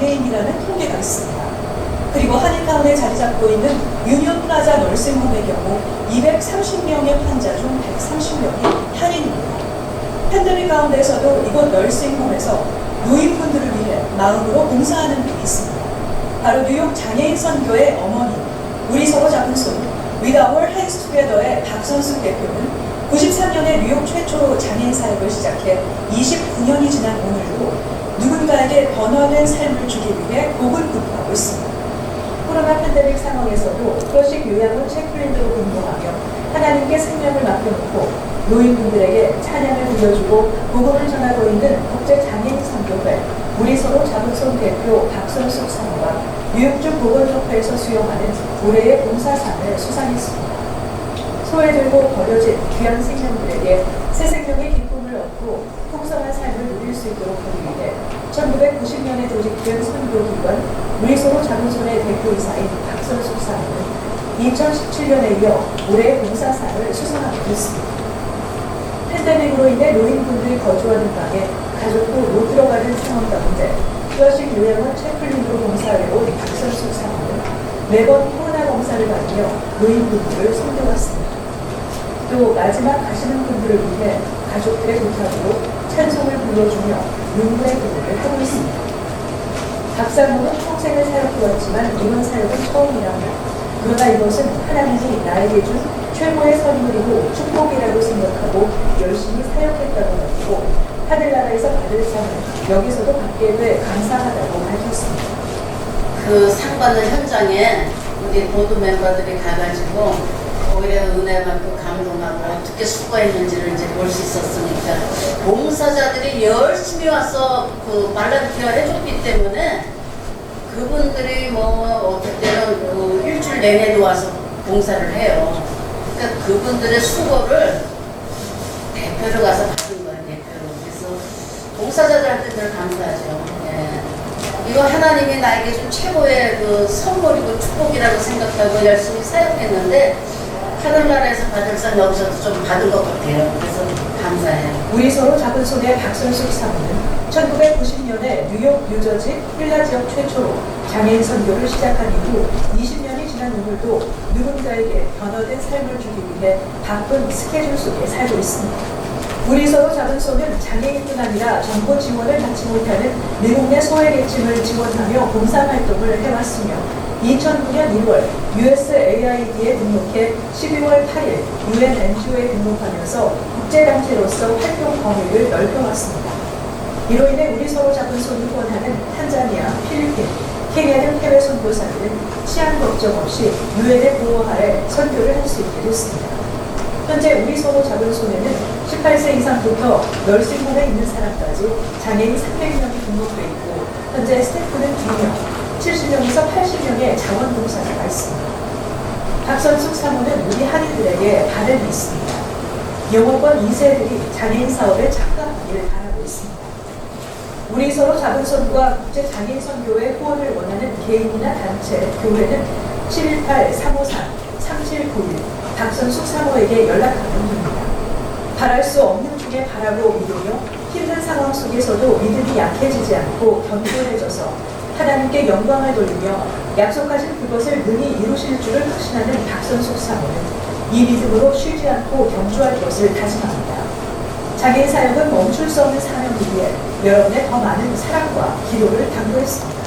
장애인이라는 통계가 있습니다. 그리고 한인타운에 자리 잡고 있는 유니온 플라자 널싱홈의 경우 230명의 환자 중 130명이 한인입니다. 팬데믹 가운데서도 이곳 널싱홈에서 노인분들을 위해 마음으로 봉사하는 분이 있습니다. 바로 뉴욕 장애인 선교의 어머니, 우리 서로 잡은 손, 위다월 핸스 투게더의 박선숙 대표는 93년에 뉴욕 최초로 장애인 사역을 시작해 29년이 지난 오늘도 누군가에게 변화된 삶을 주기 위해 곡을 구하고 있습니다. 코로나 팬데믹 상황에서도 프로식 요양원 체크린으로 근무하며 하나님께 생명을 맡겨놓고 노인분들에게 찬양을 들려주고 복음을 전하고 있는 국제장애인 선교회 우리 서로 손 대표 박선숙 사모가 뉴욕주 보건협회에서 수여하는 올해의 봉사상을 수상했습니다. 소외되고 버려진 귀한 생명들에게 새 생명의 기쁨을 얻고 풍성한 삶을 누릴 수 있도록 하기 위해 1990년에 조직된 선교기관 우리 서로 잡은 손의 대표이사인 박선숙 사모는 2017년에 이어 올해의 봉사상을 수상하게 됐습니다. 팬데믹으로 인해 노인분들이 거주하는 방에 가족도 못 들어가는 상황 가운데 휴식 요양원 채플린으로 봉사해온 박선숙 사모는 매번 코로나 검사를 받으며 노인분들을 섬겨왔습니다. 또 마지막 가시는 분들을 위해 가족들의 부탁으로 찬송을 불러주며 눈물의 기도를 하고 있습니다. 박사모는 평생을 사역해왔지만 이번 사역은 처음이라며 그러나 이것은 하나님이 나에게 준 최고의 선물이고 축복이라고 생각하고 열심히 사역했다고 믿고 하늘나라에서 받을 상을 여기서도 받게 돼 감사하다고 밝혔습니다. 그 상 받는 현장에 우리 보드 멤버들이 가가지고 오히려 은혜 받고 감동하고 어떻게 수고했는지를 이제 볼 수 있었으니까 봉사자들이 열심히 와서 그 발란티어 해줬기 때문에 그분들이 뭐 어떨 때는 그 일주일 내내도 와서 봉사를 해요. 그러니까 그분들의 수고를 대표로 가서 받은 거예요, 대표로. 그래서 봉사자들한테 늘 감사하죠. 예. 이거 하나님이 나에게 좀 최고의 그 선물이고 축복이라고 생각하고 열심히 사역했는데 하늘나라에서 받을 상 여기서도 좀 받은 것 같아요. 그래서 감사해요. 우리 서로 잡은 손의 박선숙 사모는 1990년에 뉴욕, 뉴저지, 필라 지역 최초로 장애인 선교를 시작한 이후 20년이 지난 오늘도 누군가에게 변화된 삶을 주기 위해 바쁜 스케줄 속에 살고 있습니다. 우리 서로 잡은 손은 장애인뿐 아니라 정보 지원을 받지 못하는 미국 내 소외계층을 지원하며 봉사활동을 해왔으며 2009년 1월 USAID에 등록해 12월 8일 UN NGO에 등록하면서 국제단체로서 활동 범위를 넓혀왔습니다. 이로 인해 우리 서로 잡은 손을 원하는 탄자니아, 필리핀, 케냐 등 해외 선교사들은 치안 걱정 없이 유엔의 보호 하에 선교를 할 수 있게 됐습니다. 현재 우리 서로 잡은 손에는 18세 이상부터 널싱홈에 있는 사람까지 장애인 300명이 등록돼 있고 현재 스태프는 2명, 70명에서 80명의 자원봉사자가 있습니다. 박선숙 사모는 우리 한인들에게 바람이 있습니다. 영어권 2세들이 장애인 사업에 참가하기를 바라고 있습니다. 우리 서로 잡은 손과 국제 장애인 선교회 후원을 원하는 개인이나 단체, 교회는 718-353-3791 박선숙 사모에게 연락하면 됩니다. 바랄 수 없는 중에 바라고 믿으며 힘든 상황 속에서도 믿음이 약해지지 않고 견고해져서 하나님께 영광을 돌리며 약속하신 그것을 능히 이루실 줄을 확신하는 박선숙 사모는 이 믿음으로 쉬지 않고 경주할 것을 다짐합니다. 장애인 사역은 멈출 수 없는 사명이기에 여러분의 더 많은 사랑과 기도를 당부했습니다.